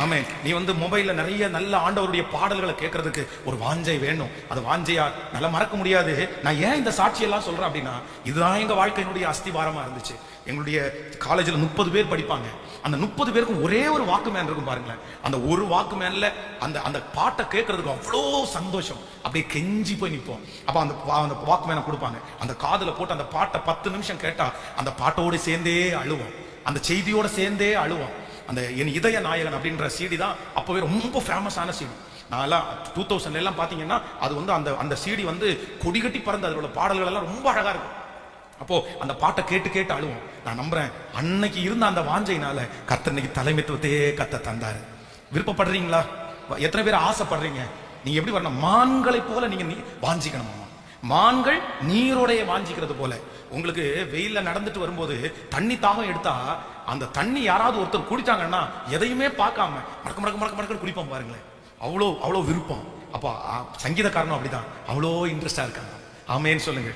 ஆமே நீ வந்து மொபைல்ல நிறைய நல்ல ஆண்டவருடைய பாடல்களை கேட்கறதுக்கு ஒரு வாஞ்சை வேணும். அது வாஞ்சையா? நல்லா மறக்க முடியாது. நான் ஏன் இந்த சாட்சியெல்லாம் சொல்றேன் அப்படின்னா இதுதான் எங்க வாழ்க்கையினுடைய அஸ்திவாரமா இருந்துச்சு. எங்களுடைய காலேஜில் முப்பது பேர் படிப்பாங்க. அந்த முப்பது பேருக்கும் ஒரே ஒரு வாக்கு மேன் இருக்கும் பாருங்களேன். அந்த ஒரு வாக்கு மேன்ல அந்த அந்த பாட்டை கேட்கறதுக்கு அவ்வளோ சந்தோஷம். அப்படியே கெஞ்சி போய் நிற்போம். அப்போ அந்த வா- அந்த வாக்கு மேனை கொடுப்பாங்க. அந்த காதில் போட்டு அந்த பாட்டை பத்து நிமிஷம் கேட்டா அந்த பாட்டோடு சேர்ந்தே அழுவோம். அந்த செய்தியோட சேர்ந்தே அழுவோம். அந்த என் இதய நாயகன் அப்படின்ற சீடி தான் அப்போவே ரொம்ப ஃபேமஸான சீடி நான் டூ தௌசண்ட்ல எல்லாம் பார்த்தீங்கன்னா அது வந்து அந்த அந்த சீடி வந்து கொடிகட்டி பறந்து அதோட பாடல்கள் எல்லாம் ரொம்ப அழகா இருக்கும். அப்போ அந்த பாட்டை கேட்டு கேட்டு அழுவோம். நான் நம்புறேன் அன்னைக்கு இருந்த அந்த வாஞ்சையினால கர்த்தர் இன்னைக்கு தலைமைத்துவத்தையே கத்த தந்தாரு. விருப்பப்படுறீங்களா? எத்தனை பேர் ஆசைப்படுறீங்க? நீங்க எப்படி வரணும்? மான்களை போல நீங்க நீ- வாஞ்சிக்கணுமா மான்கள் நீரோடைய வாஞ்சிக்கிறது போல. உங்களுக்கு வெயில்ல நடந்துட்டு வரும்போது தண்ணி தாகம் எடுத்தா அந்த தண்ணி யாராவது ஒருத்தர் குடிச்சாங்கன்னா எதையுமே பார்க்காம மடக்க மடக்க மடக்க மடக்க குடிப்போம் பாருங்களேன். அவ்வளோ அவ்வளோ விருப்பம். அப்போ சங்கீதக்காரனும் அப்படிதான். அவ்வளோ இன்ட்ரெஸ்டா இருக்காங்க. ஆமேன்னு சொல்லுங்க.